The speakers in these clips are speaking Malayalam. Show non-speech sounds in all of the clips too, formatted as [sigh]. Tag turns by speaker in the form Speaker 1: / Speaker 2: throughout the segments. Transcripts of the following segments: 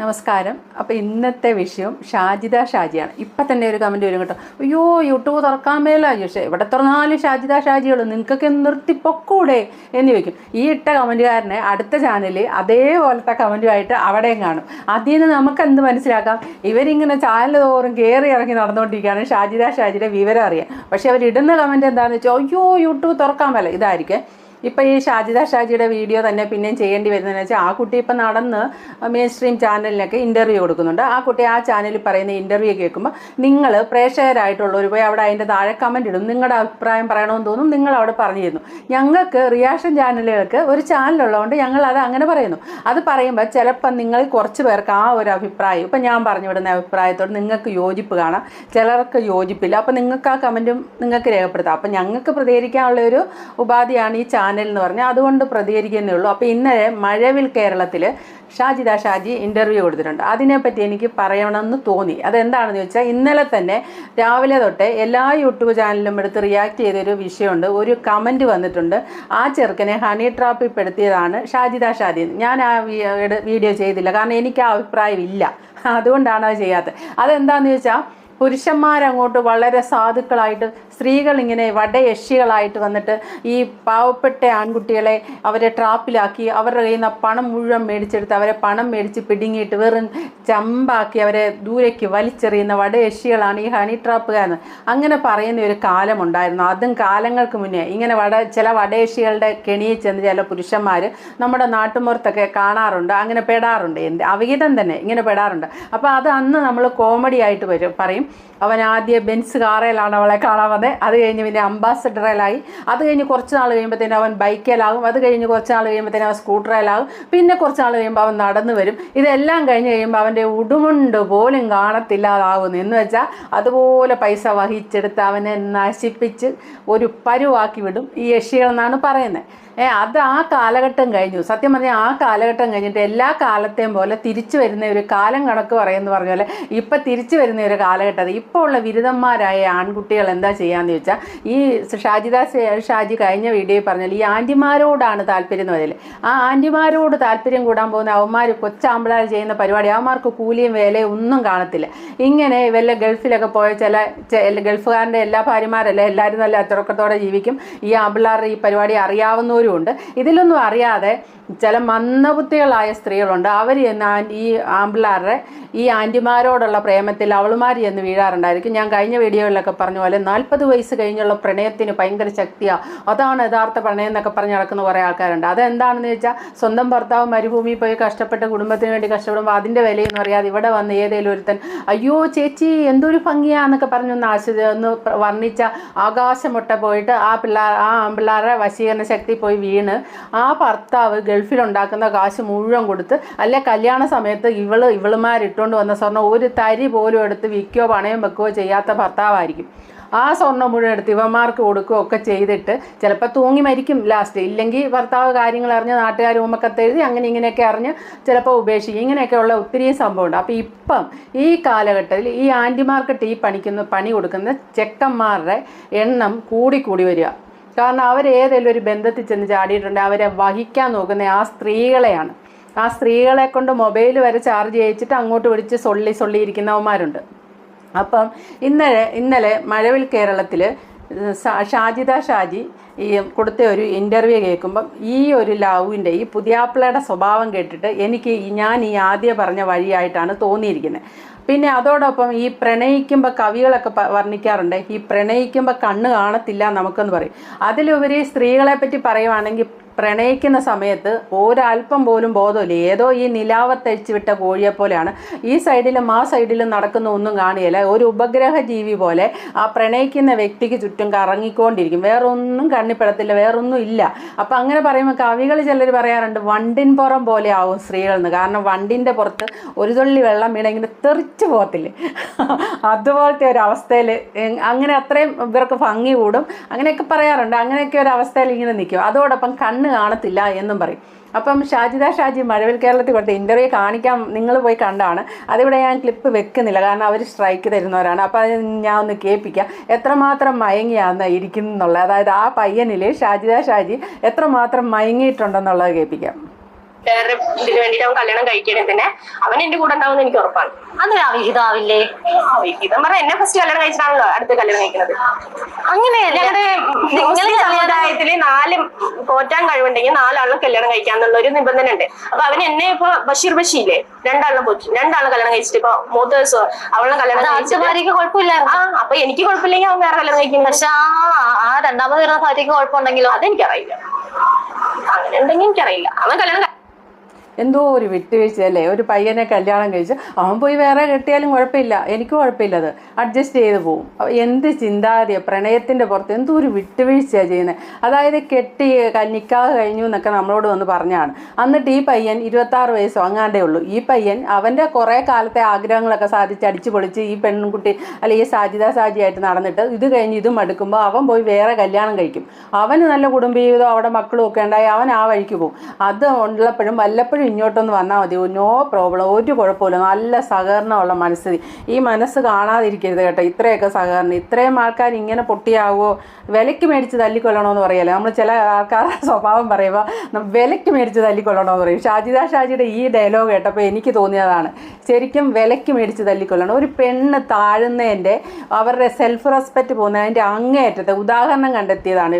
Speaker 1: നമസ്കാരം. അപ്പോൾ ഇന്നത്തെ വിഷയം ഷാജിദ ഷാജിയാണ്. ഇപ്പം തന്നെ ഒരു കമന്റ് വരും കേട്ടോ. അയ്യോ യൂട്യൂബ് തുറക്കാൻ മേല പക്ഷേ ഇവിടെ തുറന്നാലും ഷാജിദ ഷാജികൾ നിങ്ങൾക്കൊക്കെ നിർത്തി പൊക്കൂടെ എന്ന് ചോദിക്കും. ഈ ഇട്ട കമന്റുകാരനെ അടുത്ത ചാനലിൽ അതേപോലത്തെ കമന്റുമായിട്ട് അവിടെയും കാണും. അതിൽ നിന്ന് നമുക്ക് എന്ത് മനസ്സിലാക്കാം? ഇവരിങ്ങനെ ചാനൽ തോറും കയറി ഇറങ്ങി നടന്നുകൊണ്ടിരിക്കുകയാണ് ഷാജിദ ഷാജിയുടെ വിവരം അറിയാം പക്ഷേ അവരിടുന്ന കമന്റ് എന്താണെന്ന് വെച്ചാൽ അയ്യോ യൂട്യൂബ് തുറക്കാൻ മേല. ഇതായിരിക്കും. ഇപ്പം ഈ ഷാജിദ ഷാജിയുടെ വീഡിയോ തന്നെ പിന്നെയും ചെയ്യേണ്ടി വരുന്നതെന്ന് വെച്ചാൽ ആ കുട്ടി ഇപ്പം നടന്ന് മെയിൻ സ്ട്രീം ചാനലിനൊക്കെ ഇന്റർവ്യൂ കൊടുക്കുന്നുണ്ട്. ആ കുട്ടി ആ ചാനലിൽ പറയുന്ന ഇന്റർവ്യൂ കേൾക്കുമ്പോൾ നിങ്ങൾ പ്രേക്ഷകരായിട്ടുള്ളവർ പോയി അവിടെ അതിന്റെ താഴെ കമന്റ് ഇടും. നിങ്ങളുടെ അഭിപ്രായം പറയണമെന്ന് തോന്നും. നിങ്ങൾ അവിടെ പറഞ്ഞു തരുന്നു ഞങ്ങൾക്ക് റിയാക്ഷൻ ചാനലുകൾക്ക് ഒരു ചാനലുള്ളതുകൊണ്ട് ഞങ്ങൾ അത് അങ്ങനെ പറയുന്നു. അത് പറയുമ്പോൾ ചിലപ്പം നിങ്ങൾ കുറച്ച് പേർക്ക് ആ ഒരു അഭിപ്രായം ഇപ്പം ഞാൻ പറഞ്ഞു വിടുന്ന അഭിപ്രായത്തോട് നിങ്ങൾക്ക് യോജിപ്പ് കാണാം. ചിലർക്ക് യോജിപ്പില്ല. അപ്പം നിങ്ങൾക്ക് ആ കമന്റും നിങ്ങൾക്ക് രേഖപ്പെടുത്താം. അപ്പം ഞങ്ങൾക്ക് പ്രതികരിക്കാനുള്ള ഒരു ഉപാധിയാണ് ഈ ചാനൽ എന്ന് പറഞ്ഞാൽ അതുകൊണ്ട് പ്രതികരിക്കുന്നേ ഉള്ളൂ. അപ്പോൾ ഇന്നലെ മഴവിൽ കേരളത്തിൽ ഷാജിദ ഷാജി ഇന്റർവ്യൂ കൊടുത്തിട്ടുണ്ട്. അതിനെപ്പറ്റി എനിക്ക് പറയണമെന്ന് തോന്നി. അതെന്താണെന്ന് ചോദിച്ചാൽ ഇന്നലെ തന്നെ രാവിലെ തൊട്ട് എല്ലാ യൂട്യൂബ് ചാനലിലും എടുത്ത് റിയാക്ട് ചെയ്തൊരു വിഷയമുണ്ട്. ഒരു കമന്റ് വന്നിട്ടുണ്ട്. ആ ചെറുക്കനെ ഹണി ട്രാപ്പിൽ പെടുത്തിയതാണ് ഷാജിദ ഷാജി ഞാൻ ആ വീഡിയോ ചെയ്തില്ല. കാരണം എനിക്ക് ആ അഭിപ്രായം ഇല്ല. അതുകൊണ്ടാണ് അത് ചെയ്യാത്തത്. അതെന്താണെന്ന് ചോദിച്ചാൽ പുരുഷന്മാരങ്ങോട്ട് വളരെ സാധുക്കളായിട്ട് സ്ത്രീകൾ ഇങ്ങനെ വടയക്ഷികളായിട്ട് വന്നിട്ട് ഈ പാവപ്പെട്ട ആൺകുട്ടികളെ അവരെ ട്രാപ്പിലാക്കി അവരുടെ കയ്യിൽ നിന്ന് പണം മുഴുവൻ മേടിച്ചെടുത്ത് അവരെ പണം മേടിച്ച് പിടുങ്ങിയിട്ട് വെറും ചമ്പാക്കി അവരെ ദൂരേക്ക് വലിച്ചെറിയുന്ന വടയക്ഷികളാണ് ഈ ഹണി ട്രാപ്പുകാരെന്ന് അങ്ങനെ പറയുന്ന ഒരു കാലമുണ്ടായിരുന്നു. അതും കാലങ്ങൾക്ക് മുന്നേ. ഇങ്ങനെ വട ചില വടയക്ഷികളുടെ കെണിയിൽ ചെന്ന് ചില പുരുഷന്മാർ നമ്മുടെ നാട്ടുമ്പുറത്തൊക്കെ കാണാറുണ്ട്. അങ്ങനെ പെടാറുണ്ട്. അവിഹിതം തന്നെ ഇങ്ങനെ പെടാറുണ്ട്. അപ്പോൾ അത് അന്ന് നമ്മൾ കോമഡി ആയിട്ട് വരും പറയും അവൻ ആദ്യം ബെൻസ് കാറയിലാണ് അവളെ കാണാൻ വന്നത് അത് കഴിഞ്ഞ് പിന്നെ അംബാസഡറിലായി. അത് കഴിഞ്ഞ് കുറച്ച് നാൾ കഴിയുമ്പോഴത്തേനും അവൻ ബൈക്കിലാകും. അത് കഴിഞ്ഞ് കുറച്ച് നാൾ കഴിയുമ്പോഴത്തേനും അവൻ സ്കൂട്ടറിലാകും. പിന്നെ കുറച്ച് നാൾ കഴിയുമ്പോൾ അവൻ നടന്നു വരും. ഇതെല്ലാം കഴിഞ്ഞ് കഴിയുമ്പോൾ അവന്റെ ഉടുമുണ്ട് പോലും കാണത്തില്ലാതാകുന്നു എന്ന് വെച്ചാൽ അതുപോലെ പൈസ വഹിച്ചെടുത്ത് അവനെ നശിപ്പിച്ച് ഒരു പരുവാക്കി വിടും. ഈ യക്ഷികളെന്നാണ് പറയുന്നത് ഏ അത് ആ കാലഘട്ടം കഴിഞ്ഞു. സത്യം പറഞ്ഞാൽ ആ കാലഘട്ടം കഴിഞ്ഞിട്ട് എല്ലാ കാലത്തെയും പോലെ തിരിച്ചു വരുന്ന ഒരു കാലം കണക്ക് പറയുമെന്ന് പറഞ്ഞ പോലെ ഇപ്പം തിരിച്ചു വരുന്ന ഒരു കാലഘട്ടം. ഇപ്പോൾ ഉള്ള ബിരുദന്മാരായ ആൺകുട്ടികൾ എന്താ ചെയ്യാന്ന് ചോദിച്ചാൽ ഈ ഷാജിദ ഷാജി കഴിഞ്ഞ വീഡിയോയിൽ പറഞ്ഞാൽ ഈ ആന്റിമാരോടാണ് താല്പര്യം എന്ന് പറഞ്ഞാൽ ആ ആന്റിമാരോട് താല്പര്യം കൂടാൻ പോകുന്ന അവന്മാർ കൊച്ചാമ്പിളാർ ചെയ്യുന്ന പരിപാടി അവന്മാർക്ക് കൂലിയും വേലയും ഒന്നും കാണത്തില്ല. ഇങ്ങനെ വല്ല ഗൾഫിലൊക്കെ പോയ ചില ഗൾഫുകാരന്റെ എല്ലാ ഭാര്യമാരല്ല എല്ലാവരും നല്ല അച്ചടക്കത്തോടെ ജീവിക്കും. ഈ ആമ്പിളാരുടെ ഈ പരിപാടി അറിയാവുന്നവരും ഉണ്ട് ഇതിലൊന്നും അറിയാതെ ചില മന്ദബുദ്ധികളായ സ്ത്രീകളുണ്ട്. അവർ എന്ന് ഈ ആമ്പിള്ളാരുടെ ഈ ആന്റിമാരോടുള്ള പ്രേമത്തിൽ അവളുമാർ എന്ന് വീഴാറുണ്ടായിരിക്കും. ഞാൻ കഴിഞ്ഞ വീഡിയോയിലൊക്കെ പറഞ്ഞ പോലെ നാൽപ്പത് വയസ്സ് കഴിഞ്ഞുള്ള പ്രണയത്തിന് ഭയങ്കര ശക്തിയാണ് അതാണ് യഥാർത്ഥ പ്രണയം എന്നൊക്കെ പറഞ്ഞ് നടക്കുന്ന കുറേ ആൾക്കാരുണ്ട്. അതെന്താണെന്ന് വെച്ചാൽ സ്വന്തം ഭർത്താവ് മരുഭൂമിയിൽ പോയി കഷ്ടപ്പെട്ട് കുടുംബത്തിന് വേണ്ടി കഷ്ടപ്പെടുമ്പോൾ അതിന്റെ വിലയെന്ന് പറയാതെ ഇവിടെ വന്ന് ഏതെങ്കിലും ഒരുത്തൻ അയ്യോ ചേച്ചി എന്തൊരു ഭംഗിയാന്നൊക്കെ പറഞ്ഞൊന്ന് ആശ ഒന്ന് വർണിച്ച ആകാശമുട്ട പോയിട്ട് ആ പിള്ളേർ ആ ആൺപിള്ളേരുടെ വശീകരണ ശക്തി പോയി വീണ് ആ ഭർത്താവ് ഗൾഫിലുണ്ടാക്കുന്ന കാശ് മുഴുവൻ കൊടുത്ത് അല്ലെ കല്യാണ സമയത്ത് ഇവൾ ഇവളുമാരിട്ടുകൊണ്ട് വന്ന സ്വർണം ഒരു തരി പോലും എടുത്ത് വിൽക്കുകയോ പണയം വെക്കുകയോ ചെയ്യാത്ത ഭർത്താവായിരിക്കും. ആ സ്വർണം മുഴുവൻ എടുത്ത് ഇവന്മാർക്ക് കൊടുക്കുകയോ ഒക്കെ ചെയ്തിട്ട് ചിലപ്പോൾ തൂങ്ങി മരിക്കും ലാസ്റ്റ് ഇല്ലെങ്കിൽ ഭർത്താവ് കാര്യങ്ങൾ അറിഞ്ഞ് നാട്ടുകാർ ഉമ്മക്കത്ത് എഴുതി അങ്ങനെ ഇങ്ങനെയൊക്കെ അറിഞ്ഞ് ചിലപ്പോൾ ഉപേക്ഷിക്കും. ഇങ്ങനെയൊക്കെയുള്ള ഒത്തിരി സംഭവമുണ്ട്. അപ്പോൾ ഇപ്പം ഈ കാലഘട്ടത്തിൽ ഈ ആന്റിമാർക്ക് ടീ പണിക്കുന്ന പണി കൊടുക്കുന്ന ചെക്കന്മാരുടെ എണ്ണം കൂടി വരിക. കാരണം അവർ ഏതെങ്കിലും ഒരു ബന്ധത്തിൽ ചെന്ന് ചാടിയിട്ടുണ്ട് അവരെ വഹിക്കാൻ നോക്കുന്ന ആ സ്ത്രീകളെയാണ്. ആ സ്ത്രീകളെ കൊണ്ട് മൊബൈൽ വരെ ചാർജ് ചെയ്യിച്ചിട്ട് അങ്ങോട്ട് വിളിച്ച് സൊള്ളി സൊള്ളിയിരിക്കുന്നവന്മാരുണ്ട്. അപ്പം ഇന്നലെ ഇന്നലെ മഴവിൽ കേരളത്തിൽ ഷാജിദ ഷാജി ഈ കൊടുത്ത ഒരു ഇന്റർവ്യൂ കേൾക്കുമ്പം ഈ ഒരു ലവിന്റെ ഈ പുതിയാപ്പിളയുടെ സ്വഭാവം കേട്ടിട്ട് എനിക്ക് ഞാൻ ഈ ആദ്യം പറഞ്ഞ വഴിയായിട്ടാണ് തോന്നിയിരിക്കുന്നത്. പിന്നെ അതോടൊപ്പം ഈ പ്രണയിക്കുമ്പോൾ കവികളൊക്കെ വർണിക്കാറുണ്ട്. ഈ പ്രണയിക്കുമ്പോൾ കണ്ണ് കാണത്തില്ല നമുക്കെന്ന് പറയും. അതിലുപരി സ്ത്രീകളെ പറ്റി പറയുവാണെങ്കിൽ പ്രണയിക്കുന്ന സമയത്ത് ഒരല്പം പോലും ബോധമില്ല. ഏതോ ഈ നിലാവത്തഴിച്ചു വിട്ട കോഴിയെ പോലെയാണ്. ഈ സൈഡിലും ആ സൈഡിലും നടക്കുന്ന ഒന്നും കാണുകയില്ല ഒരു ഉപഗ്രഹ ജീവി പോലെ ആ പ്രണയിക്കുന്ന വ്യക്തിക്ക് ചുറ്റും കറങ്ങിക്കൊണ്ടിരിക്കും. വേറൊന്നും കണ്ണിപ്പെടത്തില്ല വേറൊന്നും ഇല്ല. അപ്പം അങ്ങനെ പറയുമ്പോൾ കവികൾ ചിലർ പറയാറുണ്ട് വണ്ടിൻ പുറം പോലെ ആവും സ്ത്രീകളെന്ന് കാരണം വണ്ടിന്റെ പുറത്ത് ഒരു തുള്ളി വെള്ളം വീണ ഇങ്ങനെ തെറിച്ച് പോകത്തില്ലേ? അതുപോലത്തെ ഒരു അവസ്ഥയിൽ അങ്ങനെ അത്രയും ഇവർക്ക് ഭംഗി കൂടും. അങ്ങനെയൊക്കെ പറയാറുണ്ട്. അങ്ങനെയൊക്കെ ഒരു അവസ്ഥയിൽ ഇങ്ങനെ നിൽക്കും അതോടൊപ്പം കണ്ണ് കാണത്തില്ല എന്നും പറയും. അപ്പം ഷാജിദ ഷാജി മഴവിൽ കേരളത്തിൽ കൊടുത്ത ഇന്റർവ്യൂ കാണിക്കാൻ നിങ്ങൾ പോയി കണ്ടാണ്. അതിവിടെ ഞാൻ ക്ലിപ്പ് വെക്കുന്നില്ല. കാരണം അവർ സ്ട്രൈക്ക് തരുന്നവരാണ്. അപ്പോൾ അത് ഞാൻ ഒന്ന് കേൾപ്പിക്കാം. എത്രമാത്രം മയങ്ങിയാന്ന് ഇരിക്കുന്നുള്ളത്? അതായത് ആ പയ്യനിൽ ഷാജിദ ഷാജി എത്രമാത്രം മയങ്ങിയിട്ടുണ്ടെന്നുള്ളത് കേൾപ്പിക്കാം.
Speaker 2: വേറെ ഇതിന് വേണ്ടിട്ട് അവൻ കല്യാണം കഴിക്കണേ തന്നെ അവൻ എന്റെ കൂടെ ഉണ്ടാവും എനിക്ക് ഉറപ്പാണ്.
Speaker 3: അതൊരു അവിഹിതാവില്ലേ
Speaker 2: അവിഹിതം പറഞ്ഞ എന്നെ ഫസ്റ്റ് കല്യാണം കഴിച്ചിട്ടാണല്ലോ അടുത്ത് കല്യാണം കഴിക്കുന്നത്.
Speaker 3: അങ്ങനെ
Speaker 2: ഞങ്ങളുടെ മുസ്ലിം സമുദായത്തിൽ നാല് പോറ്റാൻ കഴിവുണ്ടെങ്കിൽ നാലാളും കല്യാണം കഴിക്കാന്നുള്ള ഒരു നിബന്ധന ഉണ്ട് അപ്പൊ അവൻ എന്നെ ഇപ്പൊ ബഷീർ ബഷീല്ലേ? രണ്ടാളും പോറ്റി രണ്ടാളും കല്യാണം കഴിച്ചിട്ട് ഇപ്പൊ മൂത്ത ദിവസം അവളെ കല്യാണം
Speaker 3: കുഴപ്പമില്ലായിരുന്നു?
Speaker 2: ആ അപ്പൊ എനിക്ക് കുഴപ്പമില്ലെങ്കിൽ അവൻ വേറെ കല്യാണം കഴിക്കും.
Speaker 3: പക്ഷെ ആ രണ്ടാമത് വരുന്ന ഭാര്യക്ക് കുഴപ്പമുണ്ടെങ്കിലോ?
Speaker 2: അതെനിക്കറിയില്ല. അങ്ങനെ ഉണ്ടെങ്കിൽ എനിക്കറിയില്ല. അവൻ കല്യാണം
Speaker 1: എന്തോ ഒരു വിട്ടുവീഴ്ച അല്ലേ? ഒരു പയ്യനെ കല്യാണം കഴിച്ച് അവൻ പോയി വേറെ കെട്ടിയാലും കുഴപ്പമില്ല. എനിക്ക് കുഴപ്പമില്ലത് അഡ്ജസ്റ്റ് ചെയ്ത് പോവും. എന്ത് ചിന്താഗതിയാണ് പ്രണയത്തിന്റെ പുറത്ത് എന്തോ ഒരു വിട്ടുവീഴ്ചയാണ് ചെയ്യുന്നത് അതായത് കെട്ടി നിക്കാഹ് കഴിഞ്ഞു എന്നൊക്കെ നമ്മളോട് വന്ന് പറഞ്ഞാണ്. എന്നിട്ട് ഈ പയ്യൻ ഇരുപത്താറ് വയസ്സോ അങ്ങാണ്ടേ ഉള്ളൂ. ഈ പയ്യൻ അവന്റെ കുറേ കാലത്തെ ആഗ്രഹങ്ങളൊക്കെ സാധിച്ച് അടിച്ചു പൊളിച്ച് ഈ പെൺകുട്ടി അല്ലെങ്കിൽ ഈ സാജിത സാജിയായിട്ട് നടന്നിട്ട് ഇത് കഴിഞ്ഞ് ഇത് മടുക്കുമ്പോൾ അവൻ പോയി വേറെ കല്യാണം കഴിക്കും. അവന് നല്ല കുടുംബജീവിതം അവിടെ മക്കളും ഒക്കെ ഉണ്ടായി അവൻ ആ വഴിക്ക് പോകും അത് ഉള്ളപ്പോഴും വല്ലപ്പോഴും ഇങ്ങോട്ടൊന്ന് വന്നാൽ മതി. നോ പ്രോബ്ലം ഒരു കുഴപ്പമില്ല. നല്ല സഹകരണമുള്ള മനസ്സ് ഈ മനസ്സ് കാണാതിരിക്കരുത് കേട്ടോ. ഇത്രയൊക്കെ സഹകരണം. ഇത്രയും ആൾക്കാർ ഇങ്ങനെ പൊട്ടിയാവോ? വിലയ്ക്ക് മേടിച്ച് തല്ലിക്കൊല്ലണമെന്ന് പറയല്ലേ? നമ്മൾ ചില ആൾക്കാരുടെ സ്വഭാവം പറയുമ്പോൾ വിലയ്ക്ക് മേടിച്ച് തല്ലിക്കൊല്ലണമെന്ന് പറയും. ഷാജിദ ഷാജിയുടെ ഈ ഡയലോഗ് കേട്ടപ്പോൾ എനിക്ക് തോന്നിയതാണ്. ശരിക്കും വിലയ്ക്ക് മേടിച്ച് തല്ലിക്കൊല്ലണം. ഒരു പെണ്ണ് താഴുന്നതിന്റെ അവരുടെ സെൽഫ് റെസ്പെക്റ്റ് പോകുന്നതിന്റെ അങ്ങേയറ്റത്തെ ഉദാഹരണം കണ്ടെത്തിയതാണ്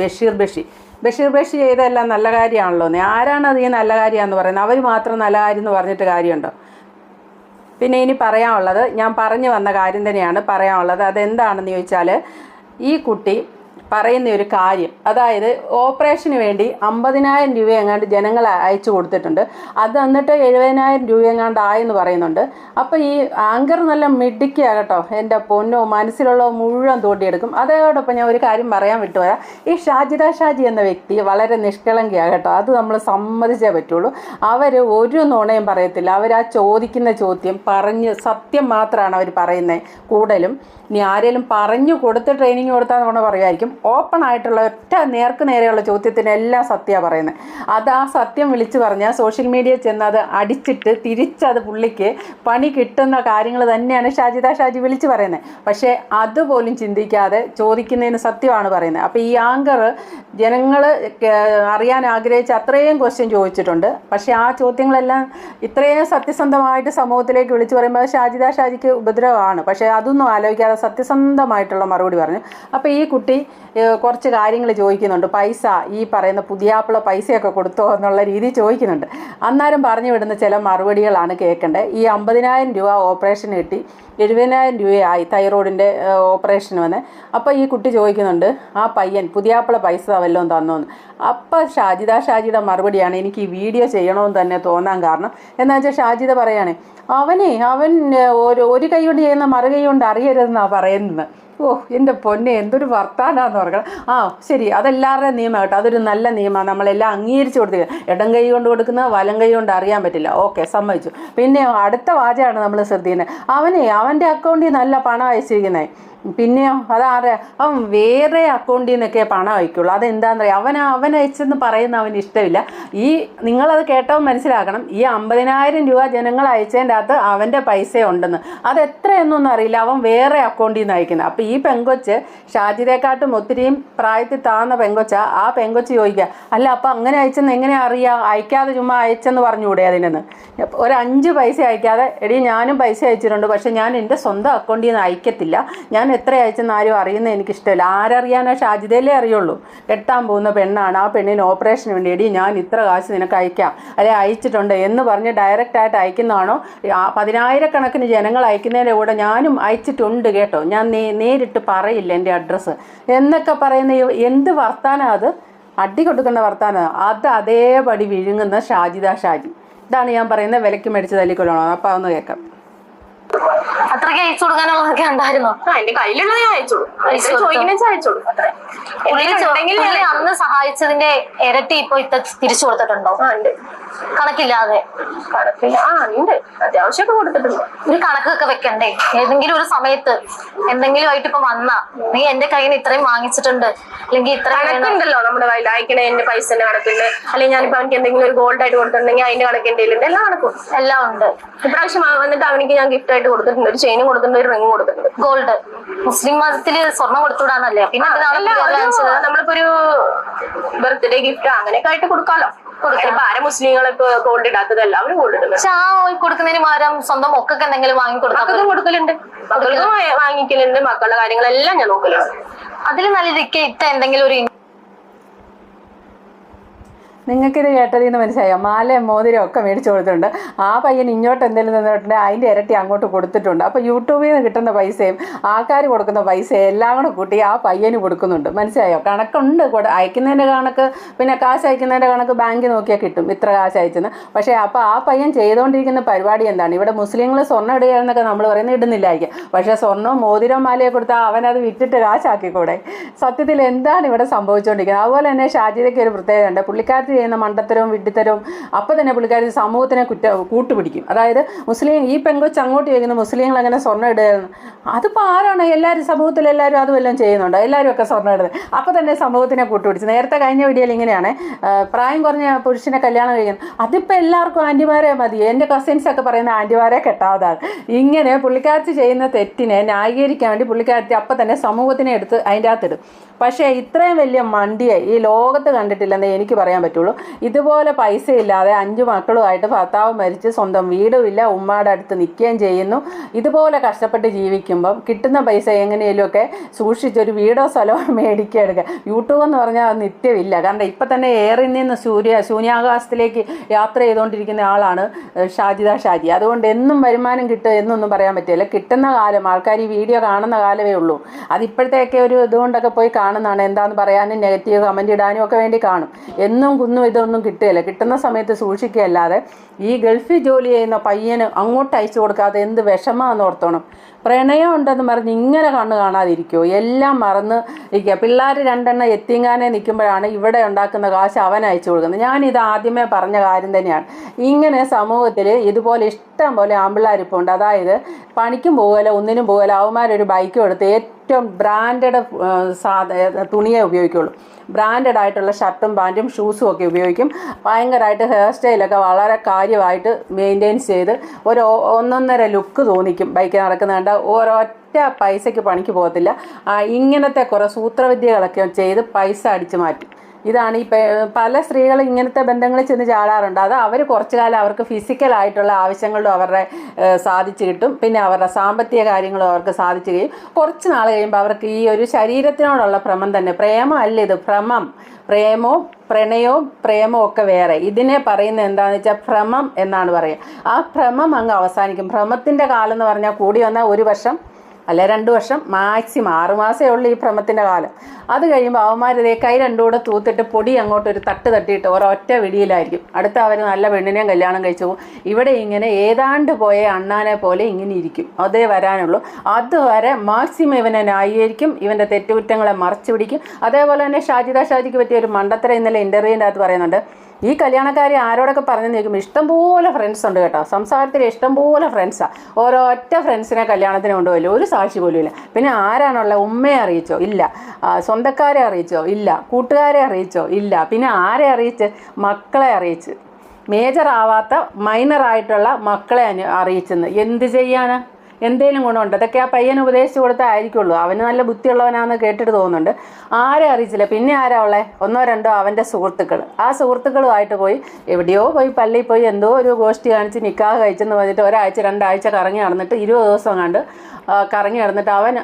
Speaker 1: ബഷീർ ബഷി. ബഷീർ ബഷി ചെയ്തതെല്ലാം നല്ല കാര്യമാണല്ലോ. ആരാണ് അത് ഈ നല്ല കാര്യമാണെന്ന് പറയുന്നത്? അവർ മാത്രം നല്ല കാര്യം എന്ന് പറഞ്ഞിട്ട് കാര്യമുണ്ടോ? പിന്നെ ഇനി പറയാനുള്ളത് ഞാൻ പറഞ്ഞു വന്ന കാര്യം തന്നെയാണ് പറയാനുള്ളത്. അതെന്താണെന്ന് ചോദിച്ചാൽ ഈ കുട്ടി പറയുന്ന ഒരു കാര്യം. അതായത് ഓപ്പറേഷന് വേണ്ടി അമ്പതിനായിരം രൂപ എങ്ങാണ്ട് ജനങ്ങൾ അയച്ചു കൊടുത്തിട്ടുണ്ട്. അത് എന്നിട്ട് എഴുപതിനായിരം രൂപ എങ്ങാണ്ട് ആയെന്ന് പറയുന്നുണ്ട്. അപ്പോൾ ഈ ആങ്കർ നല്ല മിടുക്കിയാ കേട്ടോ. എന്റെ പൊന്നോ മനസ്സിലുള്ള മുഴുവൻ തോണ്ടിയെടുക്കും അതോടൊപ്പം ഞാൻ ഒരു കാര്യം പറയാൻ വിട്ടുപോരാ. ഈ ഷാജിദ ഷാജി എന്ന വ്യക്തി വളരെ നിഷ്കളങ്കിയാണ് കേട്ടോ. അത് നമ്മൾ സമ്മതിച്ചേ പറ്റുള്ളൂ. അവർ ഒരു നുണയും പറയത്തില്ല. അവർ ആ ചോദിക്കുന്ന ചോദ്യം പറഞ്ഞ് സത്യം മാത്രമാണ് അവർ പറയുന്നത് കൂടുതലും ഇനി ആരെങ്കിലും പറഞ്ഞു കൊടുത്ത് ട്രെയിനിങ് കൊടുത്താൽ നമ്മൾ പറയുമായിരിക്കും ഓപ്പൺ ആയിട്ടുള്ള ഒറ്റ നേർക്ക് നേരെയുള്ള ചോദ്യത്തിന് എല്ലാം സത്യമാണ് പറയുന്നത് അത് ആ സത്യം വിളിച്ചു പറഞ്ഞാൽ സോഷ്യൽ മീഡിയ ചെന്ന് അത് അടിച്ചിട്ട് തിരിച്ചത് പുള്ളിക്ക് പണി കിട്ടുന്ന കാര്യങ്ങൾ തന്നെയാണ് ഷാജിദ ഷാജി വിളിച്ചു പറയുന്നത് പക്ഷേ അതുപോലും ചിന്തിക്കാതെ ചോദിക്കുന്നതിന് സത്യമാണ് പറയുന്നത് അപ്പോൾ ഈ ആങ്കർ ജനങ്ങൾ അറിയാൻ ആഗ്രഹിച്ച അത്രയും ക്വസ്റ്റ്യൻ ചോദിച്ചിട്ടുണ്ട്. പക്ഷേ ആ ചോദ്യങ്ങളെല്ലാം ഇത്രയും സത്യസന്ധമായിട്ട് സമൂഹത്തിലേക്ക് വിളിച്ചു പറയുമ്പോൾ ഷാജിദ ഷാജിക്ക് ഉപദ്രവമാണ്. പക്ഷേ അതൊന്നും ആലോചിക്കാതെ സത്യസന്ധമായിട്ടുള്ള മറുപടി പറഞ്ഞു. അപ്പോൾ ഈ കുട്ടി കുറച്ച് കാര്യങ്ങൾ ചോദിക്കുന്നുണ്ട്. പൈസ ഈ പറയുന്ന പുതിയാപ്പിള പൈസയൊക്കെ കൊടുത്തോ എന്നുള്ള രീതി ചോദിക്കുന്നുണ്ട്. അന്നേരം പറഞ്ഞു വിടുന്ന ചില മറുപടികളാണ് കേൾക്കേണ്ടത്. ഈ അമ്പതിനായിരം രൂപ ഓപ്പറേഷൻ കിട്ടി. എഴുപതിനായിരം രൂപയായി തൈറോയിഡിന്റെ ഓപ്പറേഷൻ വന്ന്. അപ്പോൾ ഈ കുട്ടി ചോദിക്കുന്നുണ്ട് ആ പയ്യൻ പുതിയാപ്പിള പൈസ വല്ലതും തന്നോന്ന്? അപ്പോൾ ഷാജിദ ഷാജിയുടെ മറുപടിയാണ് എനിക്ക് ഈ വീഡിയോ ചെയ്യണമെന്ന് തന്നെ തോന്നാൻ കാരണം. എന്താ വെച്ചാൽ ഷാജിദ പറയുകയാണെ അവനെ അവൻ ഒരു ഒരു കൈ കൊണ്ട് ചെയ്യുന്ന മറുകൈ കൊണ്ട് അറിയരുതെന്നാണ് പറയുന്നത്. ഓ എന്റെ പൊന്നെ എന്തൊരു വർത്താനാന്ന് പറയണം ആ ശരി അതെല്ലാവരുടെയും നിയമം കേട്ടോ. അതൊരു നല്ല നിയമമാണ്. നമ്മളെല്ലാം അംഗീകരിച്ച് കൊടുത്തില്ല. ഇടം കൈ കൊണ്ട് കൊടുക്കുന്ന വലം കൈ കൊണ്ട് അറിയാൻ പറ്റില്ല. ഓക്കെ സമ്മതിച്ചു. പിന്നെ അടുത്ത വാചകമാണ് നമ്മൾ ശ്രദ്ധിക്കുന്നത്. അവനെ അവന്റെ അക്കൗണ്ടിൽ നല്ല പണം അയച്ചിരിക്കുന്നത് പിന്നെയോ? അതാരെ അവൻ വേറെ അക്കൗണ്ടിൽ നിന്നൊക്കെ പണം അയക്കുള്ളൂ. അതെന്താണെന്ന് അറിയാം അവൻ അവൻ അയച്ചെന്ന് പറയുന്ന അവന് ഇഷ്ടമില്ല. ഈ നിങ്ങളത് കേട്ടവൻ മനസ്സിലാക്കണം. ഈ അമ്പതിനായിരം രൂപ ജനങ്ങൾ അയച്ചതിന്റെ അകത്ത് അവന്റെ പൈസ ഉണ്ടെന്ന്. അത് എത്രയെന്നൊന്നും അറിയില്ല. അവൻ വേറെ അക്കൗണ്ടിൽ നിന്ന് അയക്കുന്നത് അപ്പോൾ ഈ പെങ്കൊച്ച് ഷാജിതേക്കാട്ടും ഒത്തിരിയും പ്രായത്തിൽ താന്ന പെങ്കൊച്ച. ആ പെങ്കൊച്ച് ചോദിക്കുക അല്ല അപ്പം അങ്ങനെ അയച്ചെന്ന് എങ്ങനെ അറിയാം? അയക്കാതെ ചുമ്മാ അയച്ചെന്ന് പറഞ്ഞുകൂടെ അതിനെന്ന് ഒരു അഞ്ച് പൈസ അയക്കാതെ എടി ഞാനും പൈസ അയച്ചിട്ടുണ്ട്. പക്ഷേ ഞാൻ എന്റെ സ്വന്തം അക്കൗണ്ടിൽ നിന്ന് അയക്കത്തില്ല. ഞാൻ എത്ര അയച്ചെന്ന് ആരും അറിയുന്നത് എനിക്കിഷ്ടമില്ല. ആരറിയാനോ ഷാജിതയിലേ അറിയുള്ളൂ. കെട്ടാൻ പോകുന്ന പെണ്ണാണ്. ആ പെണ്ണിന് ഓപ്പറേഷന് വേണ്ടി എടി ഞാൻ ഇത്ര കാശ് നിനക്ക് അയക്കാം. അല്ലെ അയച്ചിട്ടുണ്ട് എന്ന് പറഞ്ഞ് ഡയറക്റ്റ് ആയിട്ട് അയക്കുന്നതാണോ? പതിനായിരക്കണക്കിന് ജനങ്ങൾ അയക്കുന്നതിന്റെ കൂടെ ഞാനും അയച്ചിട്ടുണ്ട് കേട്ടോ. ഞാൻ നേരിട്ട് പറയില്ല എന്റെ അഡ്രസ്സ് എന്നൊക്കെ പറയുന്ന എന്ത് വർത്താനം അത്? അടി കൊടുക്കേണ്ട വർത്താനം? അത് അതേപടി വിഴുങ്ങുന്ന ഷാജിദ ഷാജി. ഇതാണ് ഞാൻ പറയുന്നത് വിലക്ക് മേടിച്ച് തല്ലിക്കൊള്ളണം അപ്പം അതൊന്ന് കേൾക്കാം.
Speaker 3: അത്രയ്ക്ക് അയച്ചു കൊടുക്കാനുള്ളതൊക്കെ ഉണ്ടായിരുന്നോ?
Speaker 2: ആ എന്റെ കയ്യിലുള്ളത് ഞാൻ അയച്ചോളൂ
Speaker 3: അയച്ചു കൊടുത്തോ?
Speaker 2: ചോദിക്കണേ അയച്ചോളൂ അത്രേ.
Speaker 3: അന്ന് സഹായിച്ചതിന്റെ ഇരട്ടി ഇപ്പൊ ഇത്ത തിരിച്ചു കൊടുത്തിട്ടുണ്ടോ?
Speaker 2: ആ ഉണ്ട്.
Speaker 3: കണക്കില്ലാതെ?
Speaker 2: കണക്കില്ല. ആ ഉണ്ട്. അത്യാവശ്യമൊക്കെ കൊടുത്തിട്ടുണ്ട്.
Speaker 3: ഒരു കണക്കൊക്കെ വെക്കണ്ടേ? ഏതെങ്കിലും ഒരു സമയത്ത് എന്തെങ്കിലും ആയിട്ട് ഇപ്പൊ വന്നാ നീ എന്റെ കയ്യിൽ നിന്ന് ഇത്രയും വാങ്ങിച്ചിട്ടുണ്ട് അല്ലെങ്കിൽ ഇത്രയും.
Speaker 2: കണക്കുണ്ടല്ലോ നമ്മുടെ കയ്യിൽ അയക്കണേ എന്റെ പൈസന്റെ കണക്കുണ്ട്. അല്ലെങ്കിൽ ഞാനിപ്പോ അവനിക്ക് എന്തെങ്കിലും ഒരു ഗോൾഡ് ആയിട്ട് കൊടുത്തിട്ടുണ്ടെങ്കിൽ അതിന്റെ കണക്ക് എല്ലാം കണക്കും.
Speaker 3: എല്ലാം ഉണ്ട്.
Speaker 2: ഇപ്രാവശ്യം വന്നിട്ട് അവനിക്ക് ഞാൻ ഗിഫ്റ്റ് ആയിട്ട് കൊടുത്തിട്ടുണ്ട് ഒരു ചെയിനും കൊടുത്തിട്ടുണ്ട് ഒരു റിംഗ് കൊടുത്തിട്ടുണ്ട്.
Speaker 3: ഗോൾഡ് മുസ്ലിം മതത്തിൽ സ്വർണം കൊടുത്തുവിടാന്നല്ലേ പിന്നെ
Speaker 2: നമ്മളിപ്പോ ഒരു ബർത്ത്ഡേ ഗിഫ്റ്റ് അങ്ങനെയൊക്കെ ആയിട്ട് കൊടുക്കാലോ. മുസ്ലിങ്ങളെ ഇപ്പൊ ഗോൾഡ് ഇടാത്തത് എല്ലാവരും ഗോൾഡ് ഇടുന്നത്.
Speaker 3: പക്ഷെ ആ കൊടുക്കുന്നതിന് പകരം സ്വന്തം മക്കൾക്ക് എന്തെങ്കിലും വാങ്ങി കൊടുക്കും
Speaker 2: കൊടുക്കലുണ്ട്. മക്കൾക്കും വാങ്ങിക്കലുണ്ട് മക്കളുടെ കാര്യങ്ങളെല്ലാം ഞാൻ നോക്കലുണ്ട്.
Speaker 3: അതിൽ നല്ല ഇരിക്കെ ഇട്ട എന്തെങ്കിലും ഒരു
Speaker 1: നിങ്ങൾക്കിത് കേട്ടതിൽ നിന്ന് മനസ്സിലായോ? മാലയും മോതിരം ഒക്കെ മേടിച്ചു കൊടുത്തിട്ടുണ്ട്. ആ പയ്യൻ ഇങ്ങോട്ട് എന്തെങ്കിലും തന്നിട്ടുണ്ടെങ്കിൽ അതിന്റെ ഇരട്ടി അങ്ങോട്ട് കൊടുത്തിട്ടുണ്ട്. അപ്പോൾ യൂട്യൂബിൽ നിന്ന് കിട്ടുന്ന പൈസയും ആൾക്കാർ കൊടുക്കുന്ന പൈസയും എല്ലാം കൂടെ കൂട്ടി ആ പയ്യന് കൊടുക്കുന്നുണ്ട്. മനസ്സിലായോ? കണക്കുണ്ട്. അയക്കുന്നതിന്റെ കണക്ക് പിന്നെ കാശ് അയക്കുന്നതിന്റെ കണക്ക് ബാങ്കിൽ നോക്കിയാൽ കിട്ടും. ഇത്ര കാശ് അയച്ചെന്ന്. പക്ഷേ അപ്പോൾ ആ പയ്യൻ ചെയ്തുകൊണ്ടിരിക്കുന്ന പരിപാടി എന്താണ്? ഇവിടെ മുസ്ലിങ്ങൾ സ്വർണം ഇടുക എന്നൊക്കെ നമ്മൾ പറയുന്നത് ഇടുന്നില്ലായിരിക്കും. പക്ഷേ സ്വർണവും മോതിരവും മാലയെ കൊടുത്താൽ അവനത് വിറ്റിട്ട് കാശാക്കിക്കൂടെ? സത്യത്തിൽ എന്താണ് ഇവിടെ സംഭവിച്ചുകൊണ്ടിരിക്കുന്നത് അതുപോലെ തന്നെ ഷാജിദയ്ക്ക് ഒരു പ്രത്യേകതയുണ്ട്. പുള്ളിക്കാരത്തി ചെയ്യുന്ന മണ്ടത്തരവും വിഡ്ഢിത്തരവും അപ്പം തന്നെ പുള്ളിക്കാരി സമൂഹത്തിനെ കുറ്റ കൂട്ടുപിടിക്കും. അതായത് മുസ്ലിം ഈ പെങ്കൊച്ച് അങ്ങോട്ട് ചോദിക്കുന്ന മുസ്ലിങ്ങൾ അങ്ങനെ സ്വർണം ഇടുകയെന്ന് അതിപ്പോൾ ആരാണ്? എല്ലാവരും സമൂഹത്തിൽ എല്ലാവരും അതും എല്ലാം ചെയ്യുന്നുണ്ട്? എല്ലാവരും ഒക്കെ സ്വർണം ഇടുന്നത്. അപ്പോൾ തന്നെ സമൂഹത്തിനെ കൂട്ടുപിടിച്ച്. നേരത്തെ കഴിഞ്ഞ വീഡിയോയിൽ ഇങ്ങനെയാണ് പ്രായം കുറഞ്ഞ പുരുഷനെ കല്യാണം കഴിക്കുന്നത് അതിപ്പോൾ എല്ലാവർക്കും ആന്റിമാരെ മതി. എന്റെ കസിൻസൊക്കെ പറയുന്ന ആന്റിമാരെ കെട്ടാവതാണ് ഇങ്ങനെ പുള്ളിക്കാരത്തി ചെയ്യുന്ന തെറ്റിനെ ന്യായീകരിക്കാൻ വേണ്ടി പുള്ളിക്കാരത്തി അപ്പം തന്നെ സമൂഹത്തിനെ എടുത്ത് അതിന്റെ അകത്തിടും പക്ഷേ ഇത്രയും വലിയ മണ്ടിയെ ഈ ലോകത്ത് കണ്ടിട്ടില്ലെന്ന് എനിക്ക് പറയാൻ പറ്റുള്ളൂ ഇതുപോലെ പൈസ ഇല്ലാതെ അഞ്ച് മക്കളുമായിട്ട് ഭർത്താവ് മരിച്ച് സ്വന്തം വീടുമില്ല ഉമ്മയുടെ അടുത്ത് നിൽക്കുകയും ചെയ്യുന്നു. ഇതുപോലെ കഷ്ടപ്പെട്ട് ജീവിക്കുമ്പം കിട്ടുന്ന പൈസ എങ്ങനെയെങ്കിലുമൊക്കെ സൂക്ഷിച്ചൊരു വീടോ സ്ഥലമോ [laughs] മേടിക്കുക യൂട്യൂബ് എന്ന് പറഞ്ഞാൽ അത് നിത്യമില്ല. കാരണം ഇപ്പം തന്നെ എയറിൽ നിന്ന് സൂര്യ ശൂന്യാകാശത്തിലേക്ക് യാത്ര ചെയ്തുകൊണ്ടിരിക്കുന്ന ആളാണ് ഷാജിദ ഷാജി. അതുകൊണ്ട് എന്നും വരുമാനം കിട്ടുക എന്നൊന്നും പറയാൻ പറ്റില്ല. കിട്ടുന്ന കാലം ആൾക്കാർ ഈ വീഡിയോ കാണുന്ന കാലമേ ഉള്ളൂ. അതിപ്പോഴത്തേക്ക് ഒരു ഇതുകൊണ്ടൊക്കെ പോയി കാണുന്നതാണ്. എന്താണെന്ന് പറയാനും നെഗറ്റീവ് കമന്റ് ഇടാനും ഒക്കെ വേണ്ടി കാണും. എന്നും കുന്നും ഇതൊന്നും കിട്ടുകയില്ല. കിട്ടുന്ന സമയത്ത് സൂക്ഷിക്കുകയല്ലാതെ ഈ ഗൾഫിൽ ജോലി ചെയ്യുന്ന പയ്യന് അങ്ങോട്ട് അയച്ചു കൊടുക്കാതെ എന്ത് വിഷമാന്ന് ഓർത്തോണം. പ്രണയം ഉണ്ടെന്ന് പറഞ്ഞ് ഇങ്ങനെ കണ്ണു കാണാതിരിക്കുമോ എല്ലാം മറന്ന് ഇരിക്കുക. പിള്ളേർ രണ്ടെണ്ണം എത്തിങ്ങാനെ നിൽക്കുമ്പോഴാണ് ഇവിടെ ഉണ്ടാക്കുന്ന കാശ് അവൻ അയച്ചു കൊടുക്കുന്നത്. ഞാനിത് ആദ്യമേ പറഞ്ഞ കാര്യം തന്നെയാണ്. ഇങ്ങനെ സമൂഹത്തിൽ ഇതുപോലെ ഇഷ്ടം പോലെ ആമ്പിള്ളേരിപ്പോൾ ഉണ്ട്. അതായത് പണിക്കും പോകല ഒന്നിനും പോകല അവന്മാരൊരു ബൈക്കും എടുത്ത് ഏറ്റവും ബ്രാൻഡഡ് സാധ തുണിയെ ഉപയോഗിക്കുള്ളൂ. ബ്രാൻഡഡ് ആയിട്ടുള്ള ഷർട്ടും പാന്റും ഷൂസും ഒക്കെ ഉപയോഗിക്കും. ഭയങ്കരമായിട്ട് ഹെയർ സ്റ്റൈലൊക്കെ വളരെ കാര്യമായിട്ട് മെയിന്റെയിൻ ചെയ്ത് ഒരു ഒന്നൊന്നര ലുക്ക് തോന്നിക്കും. ബൈക്കിൽ നടക്കുന്നുണ്ട് ഓരോ ഒറ്റ പൈസയ്ക്ക് പണിക്ക് പോകത്തില്ല. ഇങ്ങനത്തെ കുറേ സൂത്രവിദ്യകളൊക്കെ ചെയ്ത് പൈസ അടിച്ചു മാറ്റും. ഇതാണ് ഈ പല സ്ത്രീകൾ ഇങ്ങനത്തെ ബന്ധങ്ങളിൽ ചെന്ന് ചാടാറുണ്ട്. അത് അവർ കുറച്ചു കാലം അവർക്ക് ഫിസിക്കലായിട്ടുള്ള ആവശ്യങ്ങളും അവരുടെ സാധിച്ചു കിട്ടും. പിന്നെ അവരുടെ സാമ്പത്തിക കാര്യങ്ങളും അവർക്ക് സാധിച്ചു കഴിയും. കുറച്ച് നാൾ കഴിയുമ്പോൾ അവർക്ക് ഈ ഒരു ശരീരത്തിനോടുള്ള ഭ്രമം തന്നെ പ്രേമം അല്ല ഇത്? ഭ്രമം. പ്രേമോ പ്രണയവും പ്രേമവും ഒക്കെ വേറെ. ഇതിനെ പറയുന്നത് എന്താണെന്ന് വെച്ചാൽ ഭ്രമം എന്നാണ് പറയുക. ആ ഭ്രമം അങ്ങ് അവസാനിക്കും. ഭ്രമത്തിന്റെ കാലം എന്ന് പറഞ്ഞാൽ കൂടി വന്നാൽ ഒരു വർഷം അല്ലെ രണ്ട് വർഷം മാക്സിമം ആറ് മാസമേ ഉള്ളൂ ഈ ഭ്രമത്തിന്റെ കാലം. അത് കഴിയുമ്പോൾ അവന്മാർ ഇതേ കൈ രണ്ടും കൂടെ തൂത്തിട്ട് പൊടി അങ്ങോട്ട് ഒരു തട്ട് തട്ടിയിട്ട് ഒരൊറ്റ വിടിയിലായിരിക്കും. അടുത്ത അവർ നല്ല പെണ്ണിനെയും കല്യാണം കഴിച്ചു പോകും. ഇവിടെ ഇങ്ങനെ ഏതാണ്ട് പോയ അണ്ണാനെ പോലെ ഇങ്ങനെ ഇരിക്കും. അതേ വരാനുള്ളൂ. അതുവരെ മാക്സിമം ഇവനെ ന്യായീകരിക്കും. ഇവന്റെ തെറ്റുകുറ്റങ്ങളെ മറച്ചു പിടിക്കും. അതേപോലെ തന്നെ ഷാജിദ ഷാജിക്ക് പറ്റിയ ഒരു മണ്ടത്തര ഇന്നലെ ഇന്റർവ്യൂവിന്റെ അകത്ത് പറയുന്നുണ്ട്. ഈ കല്യാണക്കാരി ആരോടൊക്കെ പറഞ്ഞു നിൽക്കുമ്പോൾ ഇഷ്ടംപോലെ ഫ്രണ്ട്സ് ഉണ്ട് കേട്ടോ. സംസാരത്തിൽ ഇഷ്ടംപോലെ ഫ്രണ്ട്സാണ് ഓരോറ്റ ഫ്രണ്ട്സിനെ കല്യാണത്തിന് കൊണ്ടുപോയില്ല. ഒരു സാക്ഷി പോലും ഇല്ല. പിന്നെ ആരാണുള്ള ഉമ്മയെ അറിയിച്ചോ? ഇല്ല. സ്വന്തക്കാരെ അറിയിച്ചോ? ഇല്ല. കൂട്ടുകാരെ അറിയിച്ചോ? ഇല്ല. പിന്നെ ആരെ അറിയിച്ച്? മക്കളെ അറിയിച്ച്. മേജർ ആവാത്ത മൈനർ ആയിട്ടുള്ള മക്കളെ അറിയിച്ചെന്ന്. എന്ത് ചെയ്യാനാ? എന്തേലും ഗുണമുണ്ട്. അതൊക്കെ ആ പയ്യന് ഉപദേശിച്ചു കൊടുത്തായിരിക്കുള്ളൂ അവന് നല്ല ബുദ്ധിയുള്ളവനാണെന്ന് കേട്ടിട്ട് തോന്നുന്നുണ്ട്. ആരെ അറിയിച്ചില്ല. പിന്നെ ആരാ ഉള്ളേ? ഒന്നോ രണ്ടോ അവന്റെ സുഹൃത്തുക്കൾ. ആ സുഹൃത്തുക്കളുമായിട്ട് പോയി എവിടെയോ പോയി പള്ളിയിൽ പോയി എന്തോ ഒരു ഗോഷ്ടി കാണിച്ച് നിക്കാഹ് കഴിച്ചെന്ന് പറഞ്ഞിട്ട് ഒരാഴ്ച രണ്ടാഴ്ച കറങ്ങി നടന്നിട്ട് ഇരുപത് ദിവസം കണ്ട് കറങ്ങി നടന്നിട്ട് അവൻ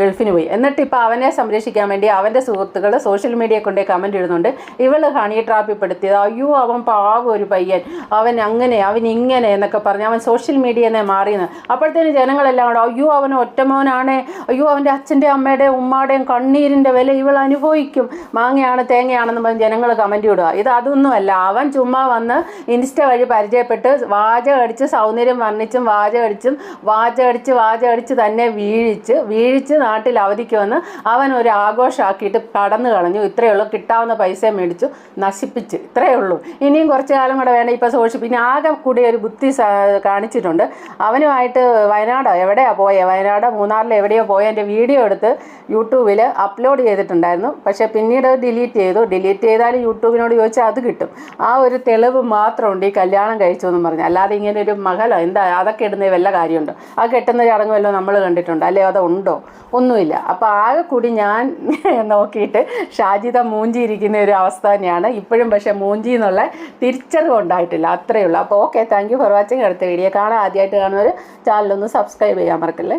Speaker 1: ഗൾഫിന് പോയി. എന്നിട്ട് ഇപ്പോൾ അവനെ സംരക്ഷിക്കാൻ വേണ്ടി അവന്റെ സുഹൃത്തുക്കൾ സോഷ്യൽ മീഡിയ കൊണ്ടേ കമന്റ് ഇടുന്നുണ്ട്. ഇവൾ ഹണി ട്രാപ്പിൽ പെടുത്തിയത്. അയ്യോ അവൻ പാവ ഒരു പയ്യൻ. അവൻ അങ്ങനെ അവൻ ഇങ്ങനെ എന്നൊക്കെ പറഞ്ഞ് അവൻ സോഷ്യൽ മീഡിയനെ മാറിയെന്ന്. അപ്പോഴത്തേന് ജനങ്ങളെല്ലാം കൂടെ അയ്യോ അവൻ ഒറ്റമോനാണ്. അയ്യോ അവന്റെ അച്ഛന്റെ അമ്മയുടെയും ഉമ്മയുടെയും കണ്ണീരിന്റെ വില ഇവൾ അനുഭവിക്കും. മാങ്ങയാണ് തേങ്ങയാണെന്ന് പറഞ്ഞ് ജനങ്ങൾ കമന്റ് ഇടുക. ഇത് അതൊന്നുമല്ല. അവൻ ചുമ്മാ വന്ന് ഇൻസ്റ്റ വഴി പരിചയപ്പെട്ട് വാചകടിച്ച് സൗന്ദര്യം വർണിച്ചും വാചകടിച്ചും വാചകടിച്ച് വാചകടിച്ച് തന്നെ വീഴിച്ച് വീഴിച്ച് നാട്ടിൽ അവധിക്ക് വന്ന് അവൻ ഒരു ആഘോഷമാക്കിയിട്ട് കടന്നു കളഞ്ഞു. ഇത്രയേ ഉള്ളൂ. കിട്ടാവുന്ന പൈസ മേടിച്ചു നശിപ്പിച്ച്. ഇത്രയേ ഉള്ളൂ. ഇനിയും കുറച്ച് കാലം കൂടെ വേണം. ഇപ്പോൾ സോഷ്യൽ പിന്നെ ആകെ കൂടി ഒരു ബുദ്ധി കാണിച്ചിട്ടുണ്ട്. അവനുമായിട്ട് വയനാടോ എവിടെയാ പോയത് വയനാട് മൂന്നാറിൽ എവിടെയോ പോയ? എന്റെ വീഡിയോ എടുത്ത് യൂട്യൂബിൽ അപ്ലോഡ് ചെയ്തിട്ടുണ്ടായിരുന്നു. പക്ഷേ പിന്നീട് ഡിലീറ്റ് ചെയ്തു. ഡിലീറ്റ് ചെയ്താൽ യൂട്യൂബിനോട് ചോദിച്ചാൽ അത് കിട്ടും. ആ ഒരു തെളിവ് മാത്രമുണ്ട് ഈ കല്യാണം കഴിച്ചു എന്ന് പറഞ്ഞു. അല്ലാതെ ഇങ്ങനെ ഒരു മകളോ എന്താ അതൊക്കെ ഇടുന്ന വല്ല കാര്യമുണ്ടോ? ആ കെട്ടുന്ന ചടങ്ങ് വല്ലതും നമ്മൾ കണ്ടിട്ടുണ്ട്? അല്ലേ? അത് ഉണ്ടോ? ഒന്നുമില്ല. അപ്പോൾ ആകെ കൂടി ഞാൻ [laughs] നോക്കിയിട്ട് ഷാജിത മൂഞ്ചി ഇരിക്കുന്ന ഒരു അവസ്ഥ തന്നെയാണ്. ഇപ്പോഴും പക്ഷേ മൂഞ്ചി എന്നുള്ള തിരിച്ചറിവ് ഉണ്ടായിട്ടില്ല. അത്രയേ ഉള്ളൂ. അപ്പോൾ okay. Thank you for watching. അടുത്ത വീഡിയോ കാണാൻ ആദ്യമായിട്ട് കാണുന്നവർ ചാനലൊന്ന് സബ്സ്ക്രൈബ് தேவையாமல் இருக்குல்ல